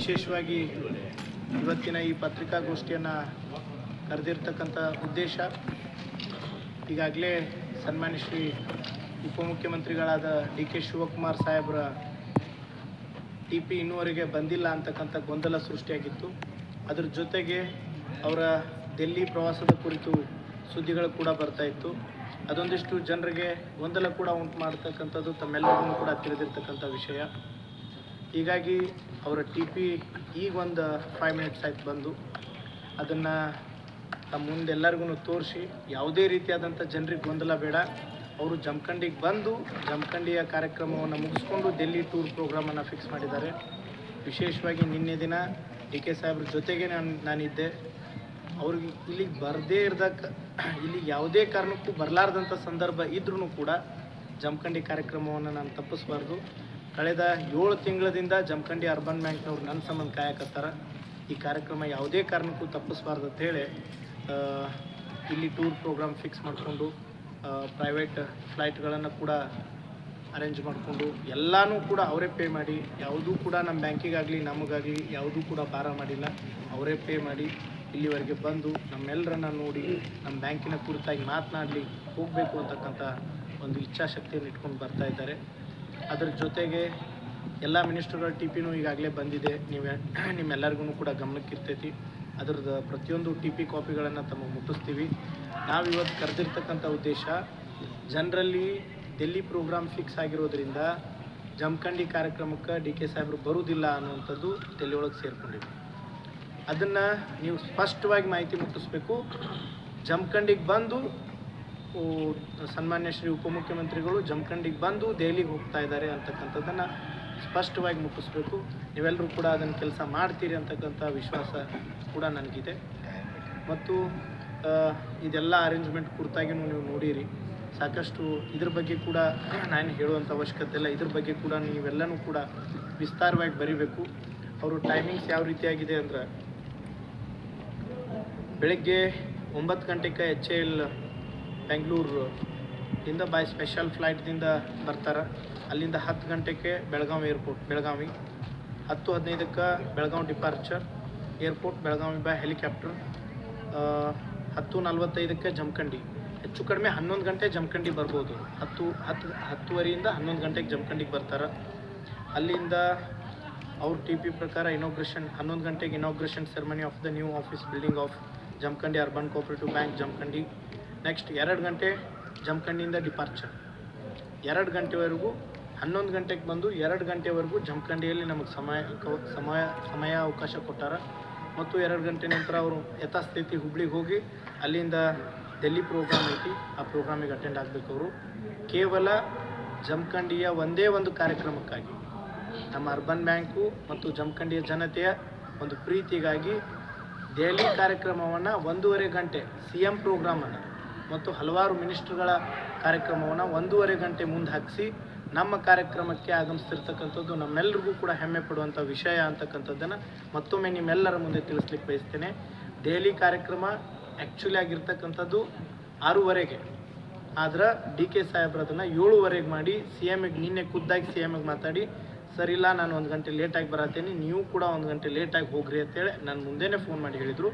ವಿಶೇಷವಾಗಿ ಇವತ್ತಿನ ಈ ಪತ್ರಿಕಾಗೋಷ್ಠಿಯನ್ನು ಕರೆದಿರ್ತಕ್ಕಂಥ ಉದ್ದೇಶ, ಈಗಾಗಲೇ ಸನ್ಮಾನ್ಯ ಶ್ರೀ ಉಪಮುಖ್ಯಮಂತ್ರಿಗಳಾದ ಡಿ ಕೆ ಶಿವಕುಮಾರ್ ಸಾಹೇಬರ ಟಿ ಪಿ ಇನ್ನುವರೆಗೆ ಬಂದಿಲ್ಲ ಅಂತಕ್ಕಂಥ ಗೊಂದಲ ಸೃಷ್ಟಿಯಾಗಿತ್ತು. ಅದರ ಜೊತೆಗೆ ಅವರ ಡೆಲ್ಲಿ ಪ್ರವಾಸದ ಕುರಿತು ಸುದ್ದಿಗಳು ಕೂಡ ಬರ್ತಾ ಇತ್ತು. ಅದೊಂದಿಷ್ಟು ಜನರಿಗೆ ಗೊಂದಲ ಕೂಡ ಉಂಟು ಮಾಡ್ತಕ್ಕಂಥದ್ದು ತಮ್ಮೆಲ್ಲರಿಗೂ ಕೂಡ ತಿಳಿದಿರ್ತಕ್ಕಂಥ ವಿಷಯ. ಹೀಗಾಗಿ ಅವರ ಟಿ ಪಿ ಈಗ ಒಂದು ಫೈವ್ ಮಿನಿಟ್ಸ್ ಆಯ್ತು ಬಂದು. ಅದನ್ನು ತಮ್ಮ ಮುಂದೆ ಎಲ್ಲರಿಗೂ ತೋರಿಸಿ, ಯಾವುದೇ ರೀತಿಯಾದಂಥ ಜನರಿಗೆ ಗೊಂದಲ ಬೇಡ. ಅವರು ಜಮಖಂಡಿಗೆ ಬಂದು, ಜಮಖಂಡಿಯ ಕಾರ್ಯಕ್ರಮವನ್ನು ಮುಗಿಸ್ಕೊಂಡು ಡೆಲ್ಲಿ ಟೂರ್ ಪ್ರೋಗ್ರಾಮನ್ನು ಫಿಕ್ಸ್ ಮಾಡಿದ್ದಾರೆ. ವಿಶೇಷವಾಗಿ ನಿನ್ನೆ ದಿನ ಡಿ ಕೆ ಸಾಹೇಬ್ರ ಜೊತೆಗೆ ನಾನು, ನಾನಿದ್ದೆ. ಅವ್ರಿಗೆ ಇಲ್ಲಿಗೆ ಬರದೇ ಇರ್ದಕ್ಕೆ ಇಲ್ಲಿಗೆ ಯಾವುದೇ ಕಾರಣಕ್ಕೂ ಬರಲಾರ್ದಂಥ ಸಂದರ್ಭ ಇದ್ರೂ ಕೂಡ ಜಮಖಂಡಿ ಕಾರ್ಯಕ್ರಮವನ್ನು ನಾನು ತಪ್ಪಿಸ್ಬಾರ್ದು. ಕಳೆದ ಏಳು ತಿಂಗಳದಿಂದ ಜಮಖಂಡಿ ಅರ್ಬನ್ ಬ್ಯಾಂಕ್ನವ್ರು ನನ್ನ ಸಂಬಂಧ ಕಾಯಕತ್ತಾರ ಈ ಕಾರ್ಯಕ್ರಮ ಯಾವುದೇ ಕಾರಣಕ್ಕೂ ತಪ್ಪಿಸ್ಬಾರ್ದು ಅಂತೇಳಿ ಇಲ್ಲಿ ಟೂರ್ ಪ್ರೋಗ್ರಾಮ್ ಫಿಕ್ಸ್ ಮಾಡಿಕೊಂಡು ಪ್ರೈವೇಟ್ ಫ್ಲೈಟ್ಗಳನ್ನು ಕೂಡ ಅರೇಂಜ್ ಮಾಡಿಕೊಂಡು, ಎಲ್ಲನೂ ಕೂಡ ಅವರೇ ಪೇ ಮಾಡಿ, ಯಾವುದೂ ಕೂಡ ನಮ್ಮ ಬ್ಯಾಂಕಿಗಾಗಲಿ ನಮಗಾಗಲಿ ಯಾವುದೂ ಕೂಡ ಭಾರ ಮಾಡಿಲ್ಲ. ಅವರೇ ಪೇ ಮಾಡಿ ಇಲ್ಲಿವರೆಗೆ ಬಂದು ನಮ್ಮೆಲ್ಲರನ್ನ ನೋಡಿ ನಮ್ಮ ಬ್ಯಾಂಕಿನ ಕುರಿತಾಗಿ ಮಾತನಾಡಲಿ ಹೋಗಬೇಕು ಅಂತಕ್ಕಂಥ ಒಂದು ಇಚ್ಛಾಶಕ್ತಿಯನ್ನು ಇಟ್ಕೊಂಡು ಬರ್ತಾ ಇದ್ದಾರೆ. ಅದರ ಜೊತೆಗೆ ಎಲ್ಲ ಮಿನಿಸ್ಟ್ರುಗಳ ಟಿ ಪಿನೂ ಈಗಾಗಲೇ ಬಂದಿದೆ. ನೀವೇ ನಿಮ್ಮೆಲ್ಲರಿಗೂ ಕೂಡ ಗಮನಕ್ಕೆ ಇರ್ತೈತಿ. ಅದ್ರದ್ದು ಪ್ರತಿಯೊಂದು ಟಿ ಪಿ ಕಾಪಿಗಳನ್ನು ತಮಗೆ ಮುಟ್ಟಿಸ್ತೀವಿ. ನಾವು ಇವತ್ತು ಕರೆದಿರ್ತಕ್ಕಂಥ ಉದ್ದೇಶ, ಜನರಲ್ಲಿ ಡೆಲ್ಲಿ ಪ್ರೋಗ್ರಾಮ್ ಫಿಕ್ಸ್ ಆಗಿರೋದ್ರಿಂದ ಜಮಖಂಡಿ ಕಾರ್ಯಕ್ರಮಕ್ಕೆ ಡಿ ಕೆ ಸಾಹೇಬ್ರು ಬರುವುದಿಲ್ಲ ಅನ್ನುವಂಥದ್ದು ತಲೆಯೊಳಗೆ ಸೇರಿಕೊಂಡಿದೆ. ಅದನ್ನು ನೀವು ಸ್ಪಷ್ಟವಾಗಿ ಮಾಹಿತಿ ಮುಟ್ಟಿಸ್ಬೇಕು. ಜಮಖಂಡಿಗೆ ಬಂದು ಸನ್ಮಾನ್ಯ ಶ್ರೀ ಉಪಮುಖ್ಯಮಂತ್ರಿಗಳು ಜಮಖಂಡಿಗೆ ಬಂದು ದೆಹಲಿಗೆ ಹೋಗ್ತಾ ಇದ್ದಾರೆ ಅಂತಕ್ಕಂಥದ್ದನ್ನು ಸ್ಪಷ್ಟವಾಗಿ ಮುಟ್ಟಿಸ್ಬೇಕು. ನೀವೆಲ್ಲರೂ ಕೂಡ ಅದನ್ನು ಕೆಲಸ ಮಾಡ್ತೀರಿ ಅಂತಕ್ಕಂಥ ವಿಶ್ವಾಸ ಕೂಡ ನನಗಿದೆ. ಮತ್ತು ಇದೆಲ್ಲ ಅರೇಂಜ್ಮೆಂಟ್ ಕುರಿತಾಗಿನೂ ನೀವು ನೋಡಿರಿ. ಸಾಕಷ್ಟು ಇದ್ರ ಬಗ್ಗೆ ಕೂಡ ನಾನು ಹೇಳುವಂಥ ಅವಶ್ಯಕತೆ ಇಲ್ಲ. ಇದ್ರ ಬಗ್ಗೆ ಕೂಡ ನೀವೆಲ್ಲನೂ ಕೂಡ ವಿಸ್ತಾರವಾಗಿ ಬರೀಬೇಕು. ಅವರು ಟೈಮಿಂಗ್ಸ್ ಯಾವ ರೀತಿಯಾಗಿದೆ ಅಂದ್ರೆ ಬೆಳಗ್ಗೆ ಒಂಬತ್ತು ಗಂಟೆಗೆ ಎಚ್ ಎಲ್ ಬೆಂಗಳೂರು ಇಂದ ಬೈ ಸ್ಪೆಷಲ್ ಫ್ಲೈಟ್ದಿಂದ ಬರ್ತಾರೆ. ಅಲ್ಲಿಂದ ಹತ್ತು ಗಂಟೆಗೆ ಬೆಳಗಾವಿ ಏರ್ಪೋರ್ಟ್ ಬೆಳಗಾವಿ. ಹತ್ತು ಹದಿನೈದಕ್ಕೆ Belagavi departure airport Belagavi by helicopter ಹತ್ತು ನಲ್ವತ್ತೈದಕ್ಕೆ ಜಮಖಂಡಿ. ಹೆಚ್ಚು ಕಡಿಮೆ ಹನ್ನೊಂದು ಗಂಟೆ ಜಮಖಂಡಿ ಬರ್ಬೋದು. ಹತ್ತು ಹತ್ತು, ಹತ್ತುವರೆಯಿಂದ ಹನ್ನೊಂದು ಗಂಟೆಗೆ ಜಮಖಂಡಿಗೆ ಬರ್ತಾರೆ. ಅಲ್ಲಿಂದ ಅವ್ರ ಟಿ ಪಿ ಪ್ರಕಾರ ಇನಾಗ್ರೇಷನ್ ಹನ್ನೊಂದು ಗಂಟೆಗೆ inauguration ceremony of the new office building of Jamkhandi urban cooperative bank Jamkhandi next ಎರಡು ಗಂಟೆ ಜಮಖಂಡಿಯಿಂದ ಡಿಪಾರ್ಚರ್ ಎರಡು ಗಂಟೆವರೆಗೂ, ಹನ್ನೊಂದು ಗಂಟೆಗೆ ಬಂದು ಎರಡು ಗಂಟೆವರೆಗೂ ಜಮಖಂಡಿಯಲ್ಲಿ ನಮಗೆ ಸಮಯ ಸಮಯ ಸಮಯ ಅವಕಾಶ ಕೊಟ್ಟಾರ. ಮತ್ತು ಎರಡು ಗಂಟೆ ನಂತರ ಅವರು ಯಥಾಸ್ಥಿತಿ ಹುಬ್ಳಿಗೆ ಹೋಗಿ ಅಲ್ಲಿಂದ ಡೆಲ್ಲಿ ಪ್ರೋಗ್ರಾಮ್ ಐತಿ. ಆ ಪ್ರೋಗ್ರಾಮಿಗೆ ಅಟೆಂಡ್ ಆಗಬೇಕು ಅವರು. ಕೇವಲ ಜಮಖಂಡಿಯ ಒಂದೇ ಒಂದು ಕಾರ್ಯಕ್ರಮಕ್ಕಾಗಿ. ನಮ್ಮ ಅರ್ಬನ್ ಬ್ಯಾಂಕು ಮತ್ತು ಜಮಖಂಡಿಯ ಜನತೆಯ ಒಂದು ಪ್ರೀತಿಗಾಗಿ ದೆಹಲಿ ಕಾರ್ಯಕ್ರಮವನ್ನು ಒಂದೂವರೆ ಗಂಟೆ ಸಿ ಎಂ ಪ್ರೋಗ್ರಾಮನ್ನು ಮತ್ತು ಹಲವಾರು ಮಿನಿಸ್ಟ್ರುಗಳ ಕಾರ್ಯಕ್ರಮವನ್ನು ಒಂದೂವರೆ ಗಂಟೆ ಮುಂದೆ ಹಾಕಿಸಿ ನಮ್ಮ ಕಾರ್ಯಕ್ರಮಕ್ಕೆ ಆಗಮಿಸ್ತಿರ್ತಕ್ಕಂಥದ್ದು ನಮ್ಮೆಲ್ಲರಿಗೂ ಕೂಡ ಹೆಮ್ಮೆ ಪಡುವಂಥ ವಿಷಯ ಅಂತಕ್ಕಂಥದ್ದನ್ನು ಮತ್ತೊಮ್ಮೆ ನಿಮ್ಮೆಲ್ಲರ ಮುಂದೆ ತಿಳಿಸ್ಲಿಕ್ಕೆ ಬಯಸ್ತೇನೆ. ದೆಹಲಿ ಕಾರ್ಯಕ್ರಮ ಆ್ಯಕ್ಚುಲಿ ಆಗಿರ್ತಕ್ಕಂಥದ್ದು ಆರೂವರೆಗೆ. ಆದ್ರೆ ಡಿ ಕೆ ಸಾಹೇಬ್ರ ಅದನ್ನು ಏಳುವರೆಗೆ ಮಾಡಿ ಸಿ ಎಮ್ಗೆ ನಿನ್ನೆ ಖುದ್ದಾಗಿ ಸಿ ಎಮ್ಗೆ ಮಾತಾಡಿ, ಸರಿ ಇಲ್ಲ, ನಾನು ಒಂದು ಗಂಟೆ ಲೇಟಾಗಿ ಬರತ್ತೇನೆ ನೀವು ಕೂಡ ಒಂದು ಗಂಟೆ ಲೇಟಾಗಿ ಹೋಗ್ರಿ ಅಂತೇಳಿ ನಾನು ಮುಂದೆನೇ ಫೋನ್ ಮಾಡಿ ಹೇಳಿದರು.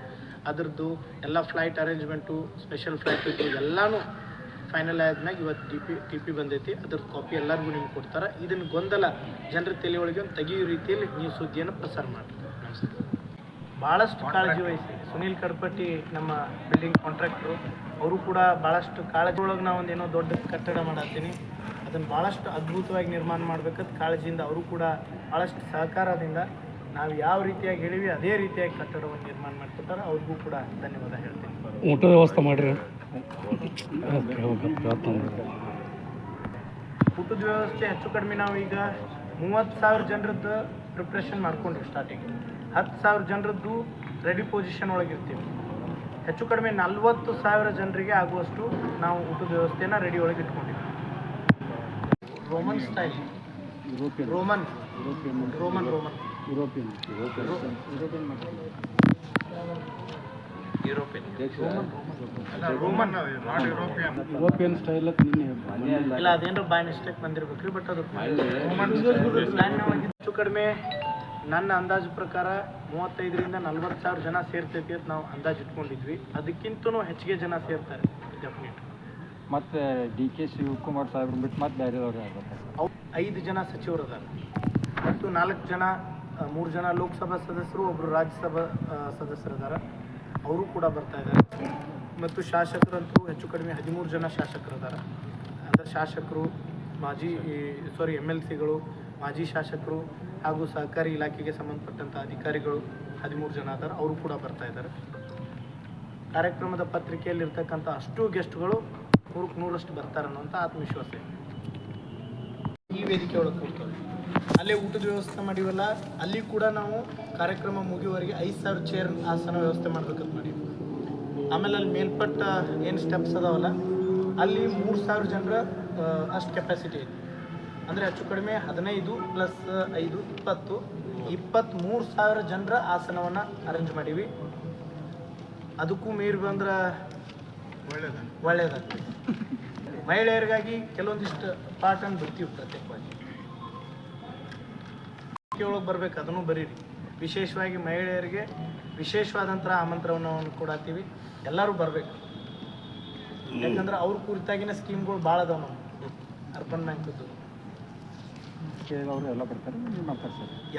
ಅದರದ್ದು ಎಲ್ಲ ಫ್ಲೈಟ್ ಅರೇಂಜ್ಮೆಂಟು ಸ್ಪೆಷಲ್ ಫ್ಲೈಟ್ ಇದ್ದು ಎಲ್ಲನೂ ಫೈನಲ್ ಆದ್ಮ್ಯಾಗ ಇವತ್ತು ಟಿ ಪಿ ಟಿ ಪಿ ಬಂದೈತಿ. ಅದ್ರದ್ದು ಕಾಪಿ ಎಲ್ಲರಿಗೂ ನಿಮ್ಗೆ ಕೊಡ್ತಾರೆ. ಇದನ್ನ ಗೊಂದಲ ಜನರ ತಲೆಯೊಳಗೆ ಒಂದು ತೆಗೆಯೋ ರೀತಿಯಲ್ಲಿ ನೀವು ಸುದ್ದಿಯನ್ನು ಪ್ರಸಾರ ಮಾಡಿ ಭಾಳಷ್ಟು ಕಾಳಜಿ ವಹಿಸಿ. ಸುನೀಲ್ ಕಡ್ಪಟ್ಟಿ ನಮ್ಮ ಬಿಲ್ಡಿಂಗ್ ಕಾಂಟ್ರಾಕ್ಟ್ರು ಅವರು ಕೂಡ ಭಾಳಷ್ಟು ಕಾಳಜಿ ಒಳಗೆ ನಾವು ಒಂದು ಏನೋ ದೊಡ್ಡ ಕಟ್ಟಡ ಮಾಡತ್ತೀನಿ. ಅದನ್ನು ಭಾಳಷ್ಟು ಅದ್ಭುತವಾಗಿ ನಿರ್ಮಾಣ ಮಾಡ್ಬೇಕಾದ ಕಾಳಜಿಯಿಂದ ಅವರು ಕೂಡ ಭಾಳಷ್ಟು ಸಹಕಾರದಿಂದ ನಾವು ಯಾವ ರೀತಿಯಾಗಿ ಹೇಳಿವಿ ಅದೇ ರೀತಿಯಾಗಿ ಕಟ್ಟಡವನ್ನು ನಿರ್ಮಾಣ ಮಾಡ್ಕೊತಾರೆ ಅವ್ರಿಗೂ ಕೂಡ ಧನ್ಯವಾದ ಹೇಳ್ತೀನಿ. ಊಟದ ವ್ಯವಸ್ಥೆ ಮಾಡಿರಿ. ಊಟದ ವ್ಯವಸ್ಥೆ ಹೆಚ್ಚು ಕಡಿಮೆ ನಾವು ಈಗ ಮೂವತ್ತು ಸಾವಿರ ಜನರದ್ದು ಪ್ರಿಪ್ರೇಷನ್ ಮಾಡ್ಕೊಂಡ್ರಿ ಸ್ಟಾರ್ಟಿಂಗ್ ಹತ್ತು ಸಾವಿರ ಜನರದ್ದು ರೆಡಿ ಪೊಸಿಷನ್ ಒಳಗಿರ್ತೀವಿ ಹೆಚ್ಚು ಕಡಿಮೆ ನಲ್ವತ್ತು ಸಾವಿರ ಜನರಿಗೆ ಆಗುವಷ್ಟು ನಾವು ಊಟದ ವ್ಯವಸ್ಥೆನ ರೆಡಿ ಒಳಗೆ ಇಟ್ಕೊಂಡಿವಿ Roman style Roman Roman Roman European European European style ನಿನ್ನೆ ಇಲ್ಲ ಅದೇನೋ ಬೈ ಮಿಸ್ಟೇಕ್ ಬಂದಿರ್ಬೇಕ್ರಿ ಬಟ್ ಅದು ಹೆಚ್ಚು ಕಡಿಮೆ ನನ್ನ ಅಂದಾಜು ಪ್ರಕಾರ ಮೂವತ್ತೈದರಿಂದ ನಲ್ವತ್ತು ಸಾವಿರ ಜನ ಸೇರ್ತೈತಿ ಅಂತ ನಾವು ಅಂದಾಜು ಇಟ್ಕೊಂಡಿದ್ವಿ. ಅದಕ್ಕಿಂತನೂ ಹೆಚ್ಚಿಗೆ ಜನ ಸೇರ್ತಾರೆ ಡೆಫಿನೆಟ್ ಮತ್ತು ಡಿ ಕೆ ಶಿವಕುಮಾರ್ ಸಾಹೇಬ್ರು ಬಿಟ್ಟು ಮತ್ತೆ ಬೇರೆ ಅವ್ರು ಬರ್ತಾರೆ? ಅವು ಐದು ಜನ ಸಚಿವರು ಅದಾರ ಮತ್ತು ನಾಲ್ಕು ಜನ ಮೂರು ಜನ ಲೋಕಸಭಾ ಸದಸ್ಯರು ಒಬ್ಬರು ರಾಜ್ಯಸಭಾ ಸದಸ್ಯರಿದ್ದಾರೆ. ಅವರು ಕೂಡ ಬರ್ತಾ ಇದ್ದಾರೆ. ಮತ್ತು ಶಾಸಕರಂತೂ ಹೆಚ್ಚು ಕಡಿಮೆ ಹದಿಮೂರು ಜನ ಶಾಸಕರಿದ್ದಾರೆ. ಅದಾರ ಶಾಸಕರು, ಮಾಜಿ ಸಾರಿ ಎಂ ಎಲ್ ಸಿಗಳು, ಮಾಜಿ ಶಾಸಕರು ಹಾಗೂ ಸಹಕಾರಿ ಇಲಾಖೆಗೆ ಸಂಬಂಧಪಟ್ಟಂಥ ಅಧಿಕಾರಿಗಳು ಹದಿಮೂರು ಜನ ಅದಾರ ಅವರು ಕೂಡ ಬರ್ತಾ ಇದ್ದಾರೆ. ಕಾರ್ಯಕ್ರಮದ ಪತ್ರಿಕೆಯಲ್ಲಿರ್ತಕ್ಕಂಥ ಅಷ್ಟು ಗೆಸ್ಟ್ಗಳು ನೂರಕ್ಕೆ ನೂರಷ್ಟು ಬರ್ತಾರೆ ಅನ್ನುವಂಥ ಆತ್ಮವಿಶ್ವಾಸ ಈ ವೇದಿಕೆ ಒಳಗೆ ಕೂರ್ತೇವೆ ಅಲ್ಲೇ ಊಟದ ವ್ಯವಸ್ಥೆ ಮಾಡಿವಲ್ಲ ಅಲ್ಲಿ ಕೂಡ ನಾವು ಕಾರ್ಯಕ್ರಮ ಮುಗಿಯುವವರೆಗೆ ಐದು ಸಾವಿರ ಚೇರ್ ಆಸನ ವ್ಯವಸ್ಥೆ ಮಾಡ್ಬೇಕಂತ ಮಾಡೀವಿ ಆಮೇಲೆ ಅಲ್ಲಿ ಮೇಲ್ಪಟ್ಟ ಏನು ಸ್ಟೆಪ್ಸ್ ಅದಾವಲ್ಲ ಅಲ್ಲಿ ಮೂರು ಸಾವಿರ ಜನರ ಅಷ್ಟು ಕೆಪಾಸಿಟಿ ಐತಿ. ಅಂದರೆ ಹೆಚ್ಚು ಕಡಿಮೆ ಹದಿನೈದು ಪ್ಲಸ್ ಐದು ಇಪ್ಪತ್ತು ಇಪ್ಪತ್ತ್ಮೂರು ಸಾವಿರ ಜನರ ಆಸನವನ್ನು ಅರೇಂಜ್ ಮಾಡೀವಿ. ಅದಕ್ಕೂ ಮೀರಿ ಬಂದ್ರೆ ಒಳ್ಳೇದ? ಒಳ್ಳೆಯದಾಗ್ತದೆ ಮಹಿಳೆಯರಿಗಾಗಿ ಕೆಲವೊಂದಿಷ್ಟು ಪಾಠನ ಬಿಡ್ತೀವಿ ಪ್ರತ್ಯೇಕವಾಗಿ. ಒಳಗೆ ಬರ್ಬೇಕು ಅದನ್ನು ಬರೀರಿ. ವಿಶೇಷವಾಗಿ ಮಹಿಳೆಯರಿಗೆ ವಿಶೇಷವಾದಂಥ ಆಮಂತ್ರಣವನ್ನು ಕೊಡತ್ತೀವಿ ಎಲ್ಲರೂ ಬರಬೇಕು. ಯಾಕಂದ್ರೆ ಅವ್ರ ಕುರಿತಾಗಿನ ಸ್ಕೀಮ್ಗಳು ಭಾಳ ಅದಾವ ನಮ್ಮ ಅರ್ಬನ್ ಬ್ಯಾಂಕದ್ದು ಎಲ್ಲ ಬರ್ತಾರೆ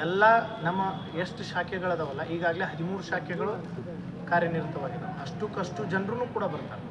ಎಲ್ಲ ನಮ್ಮ ಎಷ್ಟು ಶಾಖೆಗಳದಾವಲ್ಲ ಈಗಾಗಲೇ ಹದಿಮೂರು ಶಾಖೆಗಳು ಕಾರ್ಯನಿರತವಾಗಿದಾವ. ಅಷ್ಟು ಕಷ್ಟು ಜನರು ಕೂಡ ಬರ್ತಾರೆ.